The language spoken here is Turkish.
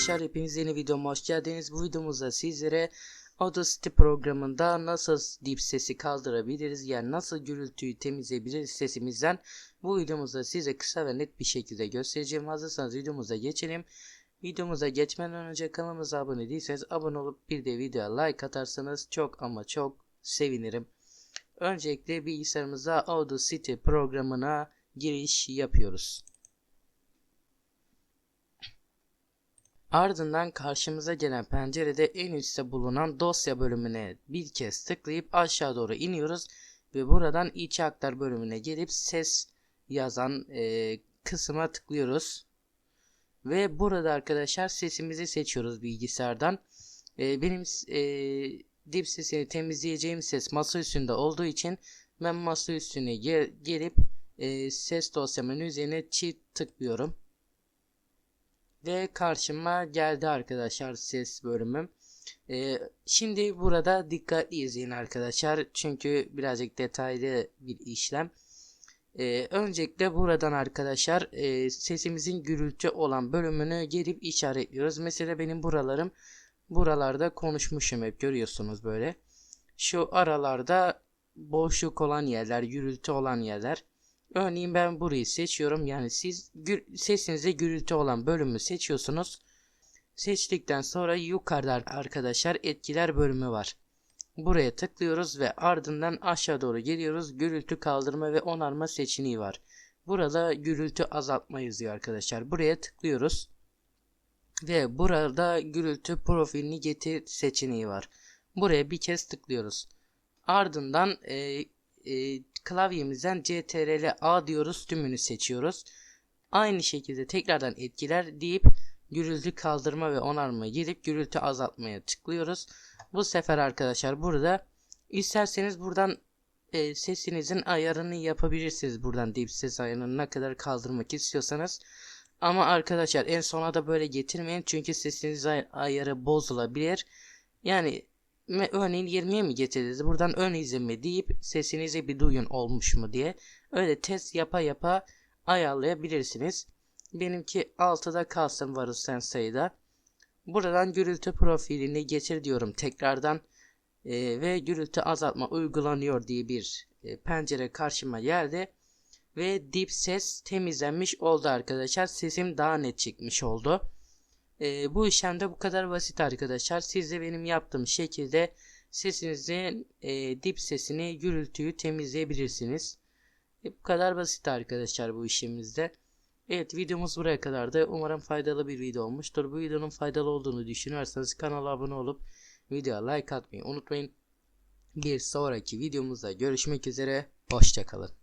arkadaşlar hepiniz yeni videoma hoş geldiniz. Bu videomuzda sizlere Audacity programında nasıl dip sesi kaldırabiliriz yani nasıl gürültüyü temizleyebiliriz sesimizden bu videomuzda size kısa ve net bir şekilde göstereceğim. Hazırsanız videomuza geçelim. Videomuza geçmeden önce kanalımıza abone değilseniz abone olup bir de videoya like atarsanız çok ama çok sevinirim. Öncelikle bilgisayarımıza Audacity programına giriş yapıyoruz. Ardından karşımıza gelen pencerede en üstte bulunan dosya bölümüne bir kez tıklayıp aşağı doğru iniyoruz ve buradan iç aktar bölümüne gelip ses yazan e, kısma tıklıyoruz. Ve burada arkadaşlar sesimizi seçiyoruz bilgisayardan. E, benim e, dip sesini temizleyeceğim ses masa üstünde olduğu için ben masa üstüne gel gelip e, ses dosyamın üzerine çift tıklıyorum. Ve karşıma geldi arkadaşlar ses bölümüm. Ee, şimdi burada dikkatli izleyin arkadaşlar. Çünkü birazcık detaylı bir işlem. Ee, öncelikle buradan arkadaşlar e, sesimizin gürültü olan bölümünü gelip işaretliyoruz. Mesela benim buralarım buralarda konuşmuşum hep görüyorsunuz böyle. Şu aralarda boşluk olan yerler, gürültü olan yerler. Örneğin ben burayı seçiyorum. Yani siz gür sesinizde gürültü olan bölümü seçiyorsunuz. Seçtikten sonra yukarıda arkadaşlar etkiler bölümü var. Buraya tıklıyoruz ve ardından aşağı doğru geliyoruz. Gürültü kaldırma ve onarma seçeneği var. Burada gürültü azaltma yazıyor arkadaşlar. Buraya tıklıyoruz. Ve burada gürültü profilini getir seçeneği var. Buraya bir kez tıklıyoruz. Ardından e, e, klavyemizden CTRL A diyoruz tümünü seçiyoruz. Aynı şekilde tekrardan etkiler deyip gürültü kaldırma ve onarma gelip gürültü azaltmaya tıklıyoruz. Bu sefer arkadaşlar burada isterseniz buradan e, sesinizin ayarını yapabilirsiniz. Buradan dip ses ayarını ne kadar kaldırmak istiyorsanız. Ama arkadaşlar en sona da böyle getirmeyin. Çünkü sesiniz ay ayarı bozulabilir. Yani örneğin 20'ye mi getirdiniz? Buradan ön izleme deyip sesinizi bir duyun olmuş mu diye. Öyle test yapa yapa ayarlayabilirsiniz. Benimki 6'da kalsın varus sayıda. Buradan gürültü profilini getir diyorum tekrardan. E, ve gürültü azaltma uygulanıyor diye bir e, pencere karşıma geldi. Ve dip ses temizlenmiş oldu arkadaşlar. Sesim daha net çıkmış oldu. E, bu işlemde bu kadar basit arkadaşlar. Siz de benim yaptığım şekilde sesinizin e, dip sesini, gürültüyü temizleyebilirsiniz. E, bu kadar basit arkadaşlar bu işimizde. Evet videomuz buraya kadardı. Umarım faydalı bir video olmuştur. Bu videonun faydalı olduğunu düşünüyorsanız kanala abone olup videoya like atmayı unutmayın. Bir sonraki videomuzda görüşmek üzere. Hoşçakalın.